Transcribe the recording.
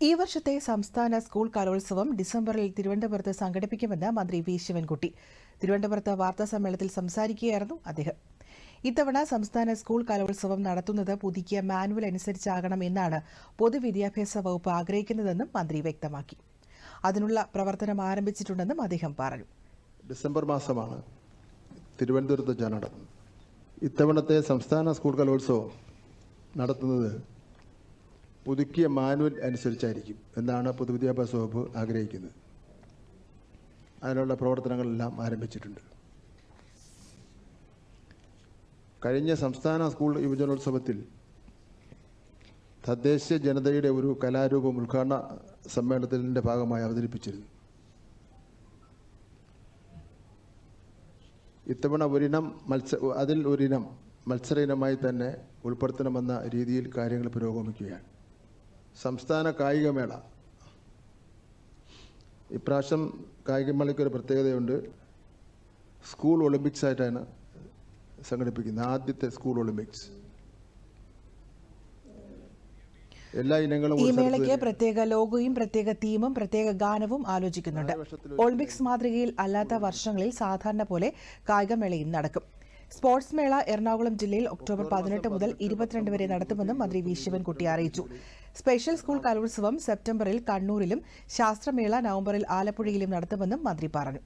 ഈ വർഷത്തെ സംസ്ഥാന സ്കൂൾ കലോത്സവം ഡിസംബറിൽ തിരുവനന്തപുരത്ത് സംഘടിപ്പിക്കുമെന്ന് മന്ത്രി വി. ശിവൻകുട്ടി. തിരുവനന്തപുരത്ത് വാർത്താ സമ്മേളനത്തിൽ സംസാരിക്കുകയായിരുന്നു അദ്ദേഹം. ഇത്തവണ സംസ്ഥാന സ്കൂൾ കലോത്സവം നടത്തുന്നത് പുതുക്കിയ മാനുവൽ അനുസരിച്ചാകണം എന്നാണ് പൊതുവിദ്യാഭ്യാസ വകുപ്പ് ആഗ്രഹിക്കുന്നതെന്നും മന്ത്രി വ്യക്തമാക്കി. അതിനുള്ള പ്രവർത്തനം ആരംഭിച്ചിട്ടുണ്ടെന്നും അദ്ദേഹം പറഞ്ഞു. ഡിസംബർ മാസമാണ് തിരുവനന്തപുരത്ത് ജനടം ഇത്തവണത്തെ സംസ്ഥാന സ്കൂൾ കലോത്സവം നടത്തുന്നത് പുതുക്കിയ മാനുവൽ അനുസരിച്ചായിരിക്കും എന്നാണ് പൊതുവിദ്യാഭ്യാസ വകുപ്പ് ആഗ്രഹിക്കുന്നത്. അതിനുള്ള പ്രവർത്തനങ്ങളെല്ലാം ആരംഭിച്ചിട്ടുണ്ട്. കഴിഞ്ഞ സംസ്ഥാന സ്കൂൾ യുവജനോത്സവത്തിൽ തദ്ദേശ ജനതയുടെ ഒരു കലാരൂപം ഉദ്ഘാടന സമ്മേളനത്തിന്റെ ഭാഗമായി അവതരിപ്പിച്ചിരുന്നു. ഇത്തവണ ഒരിനം മത്സ അതിൽ ഒരിനം മത്സര ഇനമായി തന്നെ ഉൾപ്പെടുത്തണമെന്ന രീതിയിൽ കാര്യങ്ങൾ പുരോഗമിക്കുകയാണ്. സംസ്ഥാന കായികമേള ഇപ്രാവശ്യം കായികമേളയ്ക്ക് ഒരു പ്രത്യേകതയുണ്ട്. സ്കൂൾ ഒളിമ്പിക്സ് ആയിട്ടാണ് സംഘടിപ്പിക്കുന്നത്. ആദ്യത്തെ സ്കൂൾ ഒളിമ്പിക്സ്. എല്ലാ ഇനങ്ങളും ഈ മേളയ്ക്ക് പ്രത്യേക ലോഗോയും പ്രത്യേക തീമും പ്രത്യേക ഗാനവും ആലോചിക്കുന്നുണ്ട്. ഒളിമ്പിക്സ് മാതൃകയിൽ അല്ലാത്ത വർഷങ്ങളിൽ സാധാരണ പോലെ കായികമേളയും നടക്കും. സ്പോർട്സ് മേള എറണാകുളം ജില്ലയിൽ ഒക്ടോബർ പതിനെട്ട് മുതൽ ഇരുപത്തിരണ്ട് വരെ നടത്തുമെന്നും മന്ത്രി വി ശിവൻകുട്ടി അറിയിച്ചു. സ്പെഷ്യൽ സ്കൂൾ കലോത്സവം സെപ്റ്റംബറിൽ കണ്ണൂരിലും ശാസ്ത്രമേള നവംബറിൽ ആലപ്പുഴയിലും നടത്തുമെന്നും മന്ത്രി പറഞ്ഞു.